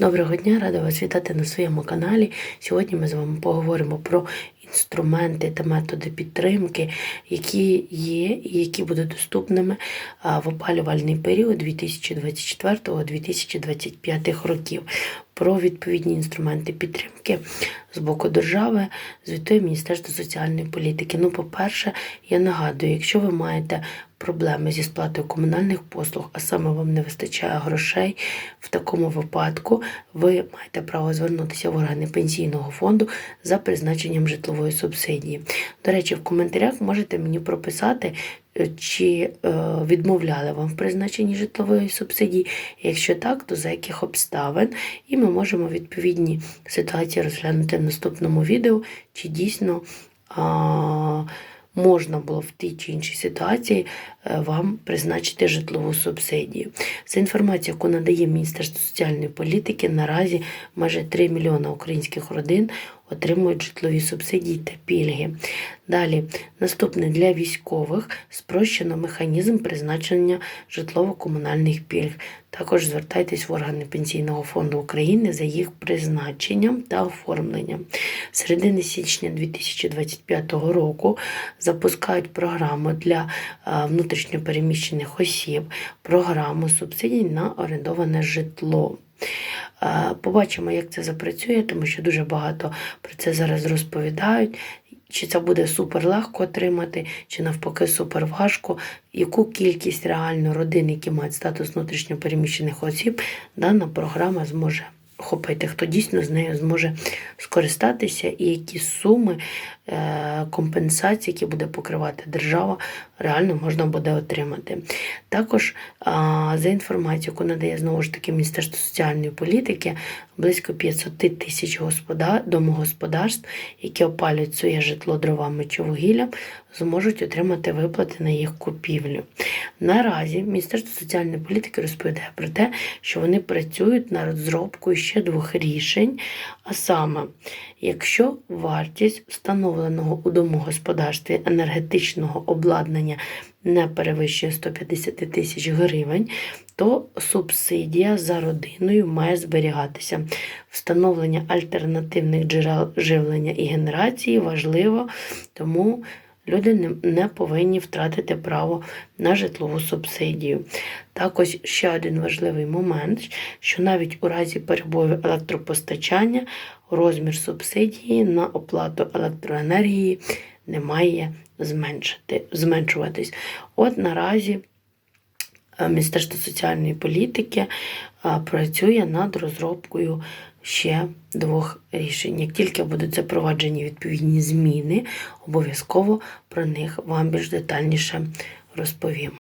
Доброго дня, рада вас вітати на своєму каналі. Сьогодні ми з вами поговоримо про інструменти та методи підтримки, які є і які будуть доступними в опалювальний період 2024-2025 років. Про відповідні інструменти підтримки з боку держави звітує Міністерство соціальної політики. Ну, по-перше, я нагадую, якщо ви маєте проблеми зі сплатою комунальних послуг, а саме вам не вистачає грошей, в такому випадку ви маєте право звернутися в органи пенсійного фонду за призначенням житлової субсидії. До речі, в коментарях можете мені прописати, е, чи е, відмовляли вам в призначенні житлової субсидії. Якщо так, то за яких обставин, і ми можемо відповідні ситуації розглянути в наступному відео, чи дійсно. Можна було в тій чи іншій ситуації е, вам призначити житлову субсидію. Це інформація, яку надає Міністерство соціальної політики. Наразі майже 3 мільйона українських родин отримують житлові субсидії та пільги. Далі, наступне для військових спрощено механізм призначення житлово-комунальних пільг. Також звертайтесь в органи Пенсійного фонду України за їх призначенням та оформленням. З середини січня 2025 року запускають програму для е, внутрішньопереміщених осіб, програму субсидій на орендоване житло. Е, Побачимо, як це запрацює, тому що дуже багато про це зараз розповідають. Чи це буде супер легко отримати, чи навпаки супер важко, яку кількість реально родин, які мають статус внутрішньопереміщених осіб, дана програма зможе охопити, хто дійсно з нею зможе скористатися, і які суми е, компенсації, які буде покривати держава, реально можна буде отримати. Також за інформацією, яку надає знову ж таки Міністерство соціальної політики, близько 500 тисяч домогосподарств, які опалюють своє житло дровами чи вугіллям, зможуть отримати виплати на їх купівлю. Наразі Міністерство соціальної політики розповідає про те, що вони працюють над розробкою ще двох рішень, а саме, якщо вартість встановленого у домогосподарстві енергетичного обладнання не перевищує 150 тисяч гривень, то субсидія за родиною має зберігатися. Встановлення альтернативних джерел живлення і генерації важливо, тому люди не, повинні втратити право на житлову субсидію. Також ще один важливий момент, що навіть у разі перебою електропостачання розмір субсидії на оплату електроенергії не має зменшуватись. От наразі е, Міністерство соціальної політики е, працює над розробкою ще двох рішень. Як тільки будуть запроваджені відповідні зміни, обов'язково про них вам більш детальніше розповім.